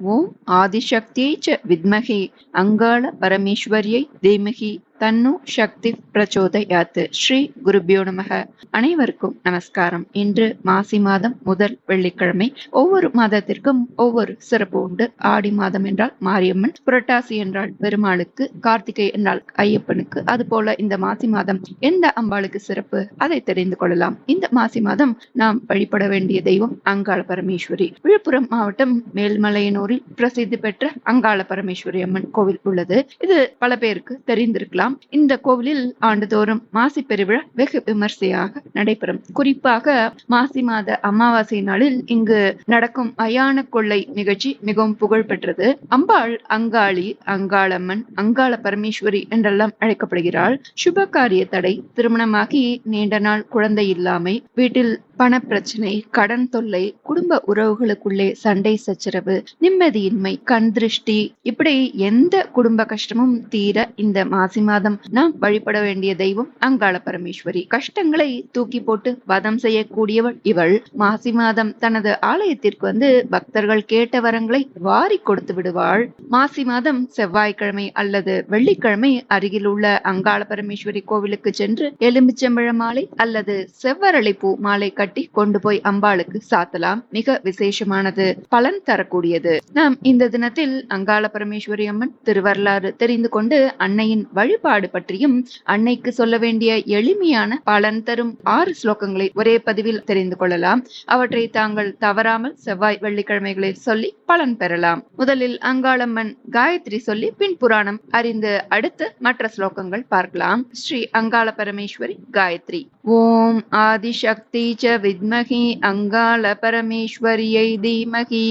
ஓம் ஆதிசக்தியை ச வித்மகி அங்காள பரமேஸ்வரியை தேமகி. தன்னு சக்தி பிரச்சோதயாத்து. ஸ்ரீ குருபியோ நமக. அனைவருக்கும் நமஸ்காரம். இன்று மாசி மாதம் முதல் வெள்ளிக்கிழமை. ஒவ்வொரு மாதத்திற்கும் ஒவ்வொரு சிறப்பு உண்டு. ஆடி மாதம் என்றால் மாரியம்மன் புரட்டாசி என்றால் பெருமாளுக்கு கார்த்திகை என்றால் ஐயப்பனுக்கு. அதுபோல இந்த மாசி மாதம் எந்த அம்பாளுக்கு சிறப்பு? அதை தெரிந்து கொள்ளலாம். இந்த மாசி மாதம் நாம் வழிபட வேண்டிய தெய்வம் அங்காள பரமேஸ்வரி. விழுப்புரம் மாவட்டம் மேல்மலையனூரில் பிரசித்தி பெற்ற அங்காள பரமேஸ்வரி அம்மன் கோவில் உள்ளது. இது பல பேருக்கு தெரிந்திருக்கலாம். இந்த கோவிலில் ஆண்டுதோறும் மாசி பெருவிழா வெகு விமர்சையாக நடைபெறும். குறிப்பாக மாசி மாத அமாவாசை நாளில் இங்கு நடக்கும் அயான கொள்ளை நிகழ்ச்சி மிகவும் புகழ் பெற்றது அம்பாள் அங்காளி அங்காளம்மன் அங்காள பரமேஸ்வரி என்றெல்லாம் அழைக்கப்படுகிறாள். சுப காரிய தடை திருமணமாகி நீண்ட நாள் குழந்தை இல்லாமை வீட்டில் பணப்பிரச்சனை கடன் தொல்லை குடும்ப உறவுகளுக்குள்ளே சண்டை சச்சரவு நிம்மதியின்மை கண் திருஷ்டி இப்படி எந்த குடும்ப கஷ்டமும் தீர இந்த மாசி மாதம் நாம் வழிபட வேண்டிய தெய்வம் அங்காள பரமேஸ்வரி. கஷ்டங்களை தூக்கி போட்டு வதம் செய்யக்கூடியவள் இவள். மாசி மாதம் தனது ஆலயத்திற்கு வந்து பக்தர்கள் கேட்ட வரங்களை வாரி கொடுத்து விடுவாள். மாசி மாதம் செவ்வாய்க்கிழமை அல்லது வெள்ளிக்கிழமை அருகில் உள்ள அங்காள பரமேஸ்வரி கோவிலுக்கு சென்று எலுமிச்சம்பழ மாலை அல்லது செவ்வரளிப்பூ மாலை கட்டி கொண்டு போய் அம்பாளுக்கு சாத்தலாம். மிக விசேஷமானது. பலன் தரக்கூடியது. நாம் இந்த தினத்தில் அங்காள பரமேஸ்வரி அம்மன் திருவரலாறு தெரிந்து கொண்டு அன்னையின் வழிபாடு பற்றியும் அன்னைக்கு சொல்ல வேண்டிய எளிமையான பலன் தரும் ஆறு ஸ்லோகங்களை ஒரே பதிவில் தெரிந்து கொள்ளலாம். அவற்றை தாங்கள் தவறாமல் செவ்வாய் வெள்ளிக்கிழமைகளில் சொல்லி பலன் பெறலாம். முதலில் அங்காளம்மன் காயத்ரி சொல்லி பின் புராணம் அறிந்து அடுத்து மற்ற ஸ்லோகங்கள் பார்க்கலாம். ஸ்ரீ அங்காள பரமேஸ்வரி காயத்ரி. ஓம் ஆதிசக்தி ச வித்மகி அங்காள பரமேஸ்வரியை தீமகி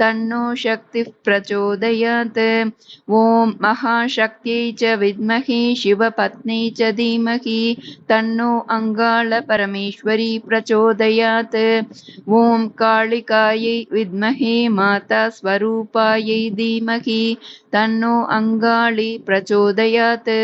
தன்னோ சக்தி பிரச்சோதயாத். ஓம் மகாசக்தியை ச வித்மகி சிவபத்னி ச தீமகி தன்னோ அங்காள பரமேஸ்வரி பிரச்சோதயாத். ஓம் காளிகாயை வித்மகி மாதா ஸ்வரூபாயை தீமகி தன்னோ அங்காளி பிரச்சோதயாத்.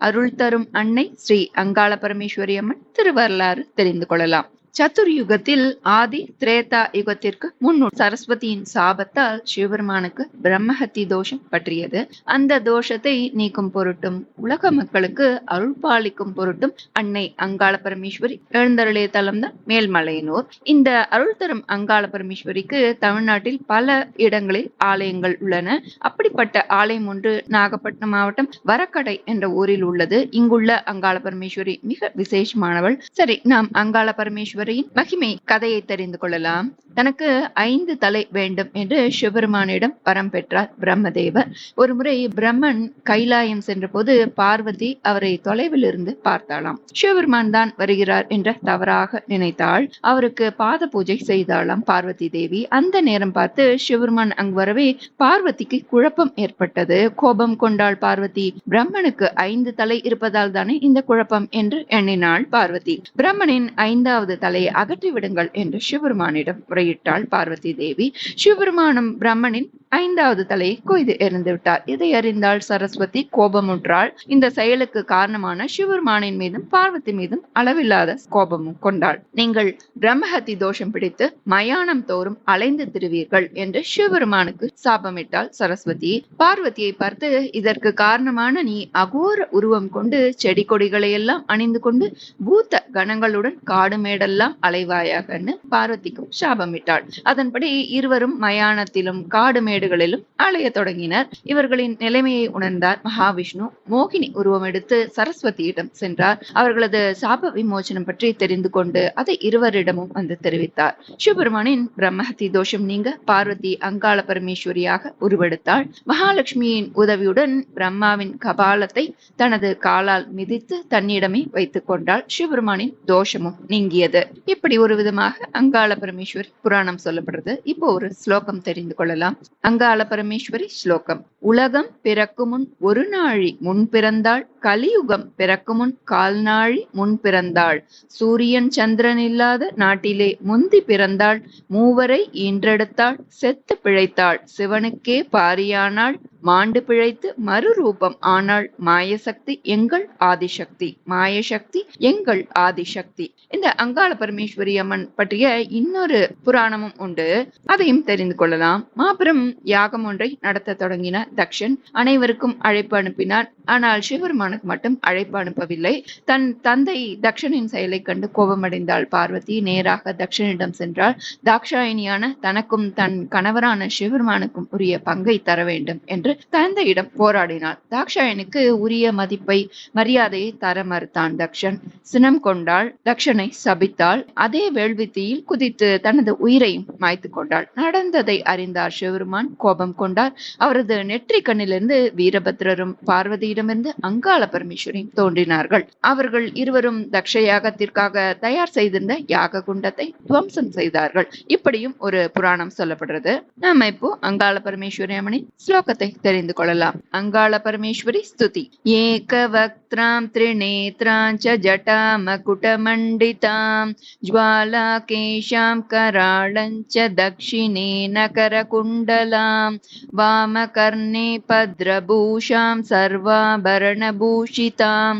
அருள் தரும் அன்னை ஸ்ரீ அங்காள பரமேஸ்வரி அம்மன் திருவரலாறு தெரிந்து கொள்ளலாம். சத்துர்யுகத்தில் ஆதி திரேதா யுகத்திற்கு முன்னு சரஸ்வதியின் சாபத்தால் சிவபெருமானுக்கு பிரம்மஹத்தி தோஷம் பற்றியது. அந்த தோஷத்தை நீக்கும் பொருட்டும் உலக மக்களுக்கு அருள்பாலிக்கும் பொருட்டும் அன்னை அங்காள பரமேஸ்வரி எழுந்தருளே தலம் தான் மேல்மலையனூர். இந்த அருள் தரும் அங்காள பரமேஸ்வரிக்கு தமிழ்நாட்டில் பல இடங்களில் ஆலயங்கள் உள்ளன. அப்படிப்பட்ட ஆலயம் ஒன்று நாகப்பட்டினம் மாவட்டம் வரக்கடை என்ற ஊரில் உள்ளது. இங்குள்ள அங்காள பரமேஸ்வரி மிக விசேஷமானவள். சரி நாம் அங்காள பரமேஸ்வரி ஈஸ்வரியின் மகிமை கதையை தெரிந்து கொள்ளலாம். தனக்கு ஐந்து தலை வேண்டும் என்று சிவபெருமானிடம் வரம் பெற்றார் பிரம்மதேவர். ஒருமுறை பிரம்மன் கைலாயம் சென்றபோது பார்வதி அவரை தொலைவில் இருந்து பார்த்தாளாம். சிவபெருமான் தான் வருகிறார் என்ற தவறாக நினைத்தாள். அவருக்கு பாத பூஜை செய்தாளாம் பார்வதி தேவி. அந்த நேரம் பார்த்து சிவபெருமான் அங்கு வரவே பார்வதிக்கு குழப்பம் ஏற்பட்டது. கோபம் கொண்டாள் பார்வதி. பிரம்மனுக்கு ஐந்து தலை இருப்பதால் தானே இந்த குழப்பம் என்று எண்ணினாள் பார்வதி. பிரம்மனின் ஐந்தாவது தலை அகற்றி அகற்றிவிடுங்கள் என்று சிவபெருமானிடம் முறையிட்டாள் பார்வதி தேவி. சிவபெருமானும் பிரம்மனின் ஐந்தாவது தலையை கொய்து எறிந்து விட்டார். இதை அறிந்தால் சரஸ்வதி கோபமுற்றாள். இந்த செயலுக்கு காரணமான சிவபெருமானின் மீதும் பார்வதி மீதும் அளவில்லாத கோபமும் கொண்டாள். நீங்கள் பிரம்மஹத்தி தோஷம் பிடித்து மயானம் தோறும் அலைந்து திருவீர்கள் என்று சிவபெருமானுக்கு சாபமிட்டாள் சரஸ்வதி. பார்வதியை பார்த்து இதற்கு காரணமான நீ அகோர உருவம் கொண்டு செடி கொடிகளை எல்லாம் அணிந்து கொண்டு பூத்த கணங்களுடன் காடு மேடெல்லாம் அலைவாயாகன்னு பார்வதிக்கும் சாபமிட்டாள். அதன்படி இருவரும் மயானத்திலும் காடு மேடுகளிலும் அலைய தொடங்கினர். இவர்களின் நிலைமையை உணர்ந்தார் மகாவிஷ்ணு. மோகினி உருவம் எடுத்து சரஸ்வதியிடம் சென்றார். அவர்களது சாப விமோச்சனம் பற்றி தெரிந்து கொண்டு அதை இருவரிடமும் வந்து தெரிவித்தார். சிவபெருமானின் பிரம்மஹத்தி தோஷம் நீங்க பார்வதி அங்காள பரமேஸ்வரியாக உருவெடுத்தாள். மகாலட்சுமியின் உதவியுடன் பிரம்மாவின் கபாலத்தை தனது காலால் மிதித்து தன்னிடமே வைத்துக் கொண்டால் சிவபெருமானின் தோஷமும் நீங்கியது. இப்படி ஒரு விதமாக அங்காள பரமேஸ்வரி புராணம் சொல்லப்படுறது இப்போ ஒரு ஸ்லோகம் தெரிந்து கொள்ளலாம். அங்காள பரமேஸ்வரி ஸ்லோகம். உலகம் பிறக்குமுன் ஒரு நாழி முன் பிறந்தாள் கலியுகம் பிறக்குமுன் கால்நாழி முன் பிறந்தாள். சூரியன் சந்திரன் இல்லாத நாட்டிலே முந்தி பிறந்தாள் மூவரை ஈன்றெடுத்தாள் செத்து பிழைத்தாள். சிவனுக்கே பாரியானாள் மாண்டு பிழைத்து மறுரூபம் ஆனால் மாயசக்தி எங்கள் ஆதிசக்தி மாயசக்தி எங்கள் ஆதிசக்தி. இந்த அங்காள பரமேஸ்வரி அம்மன் பற்றிய இன்னொரு புராணமும் உண்டு. அதையும் தெரிந்து கொள்ளலாம். மாபெரும் யாகம் ஒன்றை நடத்த தொடங்கின தக்ஷன் அனைவருக்கும் அழைப்பு அனுப்பினார். ஆனால் சிவபெருமானுக்கு மட்டும் அழைப்பு அனுப்பவில்லை. தன் தந்தை தக்ஷனின் செயலை கண்டு கோபமடைந்தாள். பார்வதி நேராக தக்ஷனிடம் சென்றால் தாக்ஷாயினியான தனக்கும் தன் கணவரான சிவபெருமானுக்கும் உரிய பங்கை தர வேண்டும் என்று தந்தையிடம் போராடினாள். தாக்ஷாயனுக்கு உரிய மதிப்பை மரியாதையை தர மறுத்தான் தக்ஷன். சினம் கொண்டாள். தக்ஷனை சபித்தாள். அதே வேள்வித்தியில் குதித்து தனது உயிரையும் மாய்த்து கொண்டாள். நடந்ததை அறிந்தார் சிவருமான் கோபம் கொண்டார். அவரது நெற்றி கண்ணிலிருந்து வீரபத்ரரும் பார்வதியிடமிருந்து அங்காள பரமேஸ்வரியும் தோன்றினார்கள். அவர்கள் இருவரும் தக்ஷ யாகத்திற்காக தயார் செய்திருந்த யாக குண்டத்தை துவம்சம் செய்தார்கள். இப்படியும் ஒரு புராணம் சொல்லப்படுறது. நாம இப்போ அங்காள பரமேஸ்வரி அம்மனின் ஸ்லோகத்தை தெரிந்து கொள்ளலாம். அங்காள பரமேஸ்வரி ஸ்துதி. ஏக வக்திராம் திரிநேத்ராஞ்ச ஜட்டாமகுடமண்டிதாம் ஜுவாலா கேஷாம் கராளஞ்ச தக்ஷிணே நகர குண்டல करकुण्डलां वामकर्णे भद्रभूषां सर्वाभरणभूषितां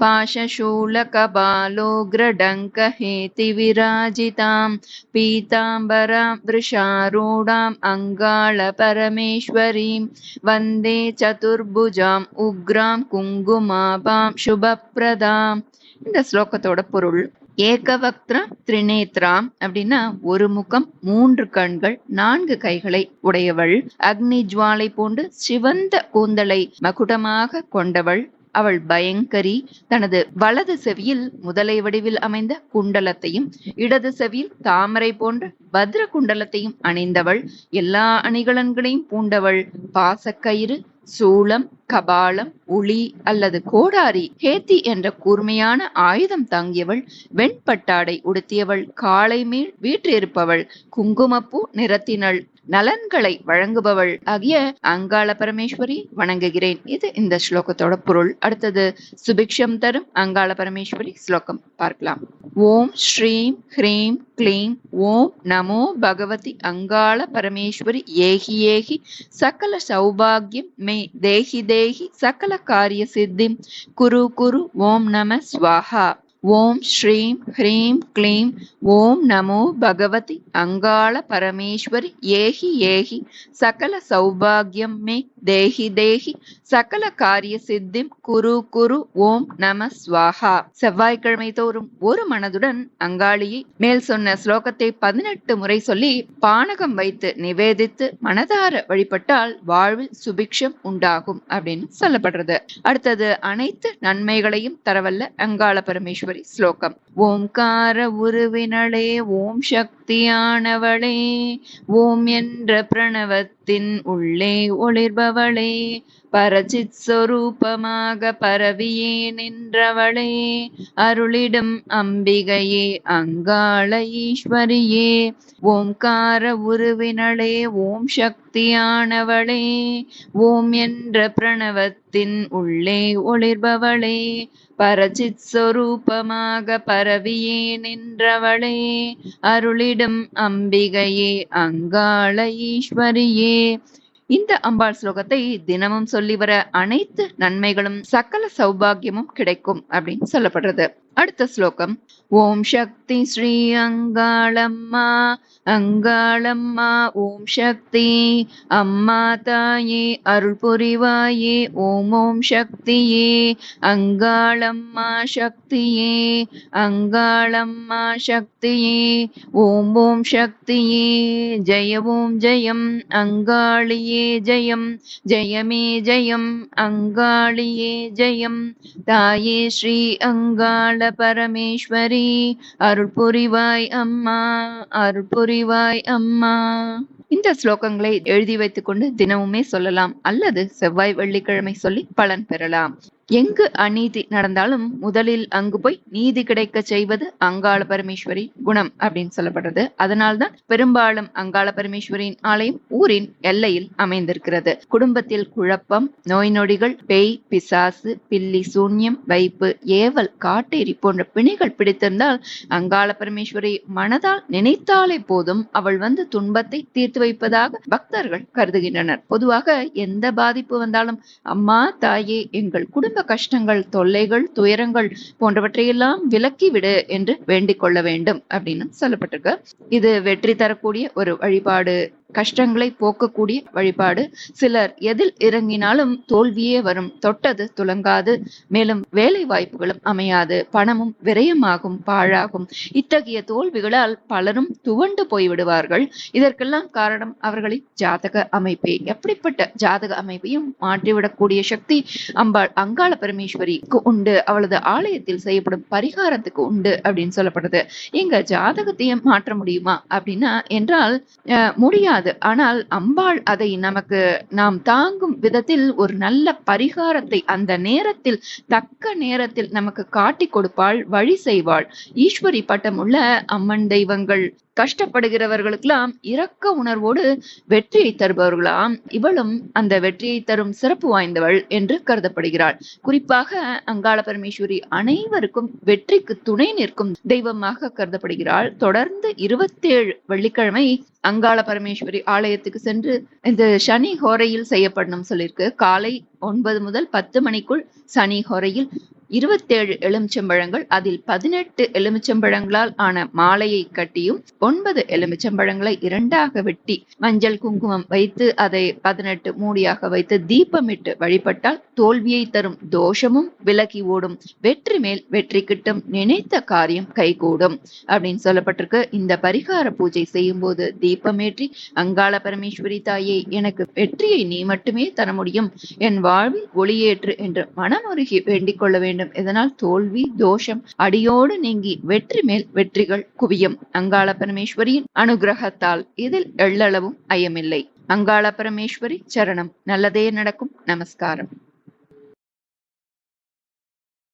पाशशूलकपालोग्रडङ्कहेतिविराजितां पीताम्बरां वृषारूढाम् अङ्गाळपरमेश्वरीं वन्दे चतुर्भुजाम् उग्रां कुङ्कुमापां शुभप्रदाम् இந்த ஸ்லோகத்தோட பொருள் ஏகவக்திரம் திரிநேத்ராம் அப்படின்னா ஒரு முகம் மூன்று கண்கள் நான்கு கைகளை உடையவள். அக்னி ஜுவாலை போன்று சிவந்த கூந்தலை மகுடமாக கொண்டவள். அவள் பயங்கரி தனது வலது செவியில் முதலை வடிவில் அமைந்த குண்டலத்தையும் இடது செவியில் தாமரை போன்ற பத்ர குண்டலத்தையும் அணிந்தவள். எல்லா அணிகலன்களையும் பூண்டவள். பாசக்கயிறு சூளம் கபாலம் உளி அல்லது கோடாரி ஹேத்தி என்ற கூர்மையான ஆயுதம் தாங்கியவள். வெண்பட்டாடை உடுத்தியவள். காளை மேல் வீற்றிருப்பவள். குங்குமப்பூ நிறத்தினள். நலன்களை வழங்குபவள் ஆகிய அங்காள பரமேஸ்வரி வணங்குகிறேன். இது இந்த ஸ்லோகத்தோட பொருள். அடுத்தது சுபிக்ஷம் தரும் அங்காள பரமேஸ்வரி ஸ்லோகம். பார்க்கலாம். ஓம் ஸ்ரீம் ஹ்ரீம் க்ளீம். ஓம் நமோ பகவதி அங்காள பரமேஸ்வரி ஏகி ஏகி. சகல சௌபாகியம் மே தேஹி தேகி. சகல காரிய சித்திம். குரு குரு. ஓம் நம ஸ்வாஹா. ஓம் ஸ்ரீம் ஹ்ரீம் க்ளீம். ஓம் நமோ பகவதி. அங்காள பரமேஸ்வரி. ஏகி ஏகி. சகல சௌபாகியம் மே தேஹி தேஹி சகல காரிய சித்திம் குரு குரு ஓம் நம ஸ்வாஹா. செவ்வாய்க்கிழமை தோறும் ஒரு மனதுடன் அங்காளியை மேல் சொன்ன ஸ்லோகத்தை பதினெட்டு முறை சொல்லி பானகம் வைத்து நிவேதித்து மனதார வழிபட்டால் வாழ்வில் சுபிக்ஷம் உண்டாகும் அப்படின்னு சொல்லப்படுறது. அடுத்தது அனைத்து நன்மைகளையும் தரவல்ல அங்காள பரமேஸ்வரி ஸ்லோகம். ஓம்கார உருவினளே ஓம் சக் சக்தியானவளே ஓம் என்ற பிரணவத்தின் உள்ளே ஒளிர்பவளே பரச்சித் சொரூபமாக பரவியே நின்றவளே அருளிடம் அம்பிகையே அங்காள ஈஸ்வரியே ஓம்கார உருவினளே ஓம் சக்தியானவளே ஓம் என்ற பிரணவத்தின் உள்ளே ஒளிர்பவளே பரச்சித் சொரூபமாக பரவியே நின்றவளே அருளிடம் அம்பிகையே அங்காள ஈஸ்வரியே. இந்த அம்பாள் ஸ்லோகத்தை தினமும் சொல்லி வர அனைத்து நன்மைகளும் சகல சௌபாகியமும் கிடைக்கும் அப்படின்னு சொல்லப்படுறது. அடுத்த ஸ்லோகம். ஓம் சக்தி ஸ்ரீ அங்காளம்மா அங்காளம்மா ஓம் சக்தி. அம்மா தாயே அருள் புரிவாயே ஓம் ஓம் சக்தியே. அங்காளம்மா சக்தியே அங்காளம்மா சக்தியே. ஓம் ஓம் சக்தியே ஜெய ஓம் ஜெயம் அங்காளியே ஜெயம். ஜெயமே ஜெயம் அங்காளியே ஜெயம். தாயே ஸ்ரீ பரமேஸ்வரி அருள் புரிவாய் அம்மா அருள் புரிவாய் அம்மா. இந்த ஸ்லோகங்களை எழுதி வைத்துக்கொண்டு தினமுமே சொல்லலாம். அல்லது செவ்வாய் வெள்ளிக்கிழமை சொல்லி பலன் பெறலாம். எங்கு அநீதி நடந்தாலும் முதலில் அங்கு போய் நீதி கிடைக்க செய்வது அங்காள பரமேஸ்வரி குணம் அப்படின்னு சொல்லப்படுறது. அதனால்தான் பெரும்பாலும் அங்காள பரமேஸ்வரியின் ஆலயம் ஊரின் எல்லையில் அமைந்திருக்கிறது. குடும்பத்தில் குழப்பம் நோய் நொடிகள் பேய் பிசாசு பில்லி சூன்யம் வைப்பு ஏவல் காட்டேரி போன்ற பிணிகள் பிடித்திருந்தால் அங்காள பரமேஸ்வரி மனதால் நினைத்தாலே போதும் அவள் வந்து துன்பத்தை தீர்த்து வைப்பதாக பக்தர்கள் கருதுகின்றனர். பொதுவாக எந்த பாதிப்பு வந்தாலும் அம்மா தாயே எங்கள் குடும்ப கஷ்டங்கள் தொல்லைகள் துயரங்கள் போன்றவற்றையெல்லாம் விலக்கி விடு என்று வேண்டிக் கொள்ள வேண்டும் அப்படின்னு சொல்லப்பட்டிருக்கு. இது வெற்றி தரக்கூடிய ஒரு வழிபாடு கஷ்டங்களை போக்கக்கூடிய வழிபாடு. சிலர் எதில் இறங்கினாலும் தோல்வியே வரும். தொட்டது துலங்காது. மேலும் வேலை வாய்ப்புகளும் அமையாது. பணமும் விரயமாகும் பாழாகும். இத்தகைய தோல்விகளால் பலரும் துவண்டு போய்விடுவார்கள். இதற்கெல்லாம் காரணம் அவர்களின் ஜாதக அமைப்பே. எப்படிப்பட்ட ஜாதக அமைப்பையும் மாற்றிவிடக்கூடிய சக்தி அம்பாள் அங்காள பரமேஸ்வரிக்கு உண்டு. அவளது ஆலயத்தில் செய்யப்படும் பரிகாரத்துக்கு உண்டு அப்படின்னு சொல்லப்படுது. இங்க ஜாதகத்தையும் மாற்ற முடியுமா அப்படின்னா என்றால் அஹ், முடியாது ஆனால் அம்பாள் அதை நமக்கு நாம் தாங்கும் விதத்தில் ஒரு நல்ல பரிகாரத்தை அந்த நேரத்தில் தக்க நேரத்தில் நமக்கு காட்டி கொடுப்பாள் வழி செய்வாள். ஈஸ்வரி பட்டம் உள்ள அம்மன் தெய்வங்கள் கஷ்டப்படுகிறவர்களுக்கெல்லாம் இரக்க உணர்வோடு வெற்றியை தருபவர்களாம். இவளும் அந்த வெற்றியை தரும் சிறப்பு வாய்ந்தவள் என்று கருதப்படுகிறாள். குறிப்பாக அங்காள பரமேஸ்வரி அனைவருக்கும் வெற்றிக்கு துணை நிற்கும் தெய்வமாக கருதப்படுகிறாள். தொடர்ந்து இருபத்தேழு வெள்ளிக்கிழமை அங்காள பரமேஸ்வரி ஆலயத்துக்கு சென்று இந்த சனி ஹோரையில் செய்யப்படணும் சொல்லியிருக்கு. காலை ஒன்பது முதல் பத்து மணிக்குள் சனி ஹோரையில் இருபத்தேழு எலுமிச்சம்பழங்கள் அதில் பதினெட்டு எலுமிச்சம்பழங்களால் ஆன மாலையை கட்டியும் ஒன்பது எலுமிச்சம்பழங்களை இரண்டாக வெட்டி மஞ்சள் குங்குமம் வைத்து அதை பதினெட்டு மூடியாக வைத்து தீபமிட்டு வழிபட்டால் தோல்வியை தரும் தோஷமும் விலகி ஓடும். வெற்றி மேல் வெற்றி கிட்டும் நினைத்த காரியம் கைகூடும் அப்படின்னு சொல்லப்பட்டிருக்கு. இந்த பரிகார பூஜை செய்யும் போது தீபமேற்றி அங்காள பரமேஸ்வரி தாயே எனக்கு வெற்றியை நீ மட்டுமே தர முடியும். என் வாழ்வில் ஒளியேற்று என்று மனமுருகி வேண்டிக் கொள்ள வேண்டும். இதனால் தோல்வி தோஷம் அடியோடு நீங்கி வெற்றி மேல் வெற்றிகள் குவியும். அங்காள பரமேஸ்வரியின் அனுகிரகத்தால் இதில் எள்ளளவும் ஐயமில்லை. அங்காள பரமேஸ்வரி சரணம். நல்லதே நடக்கும். நமஸ்காரம்.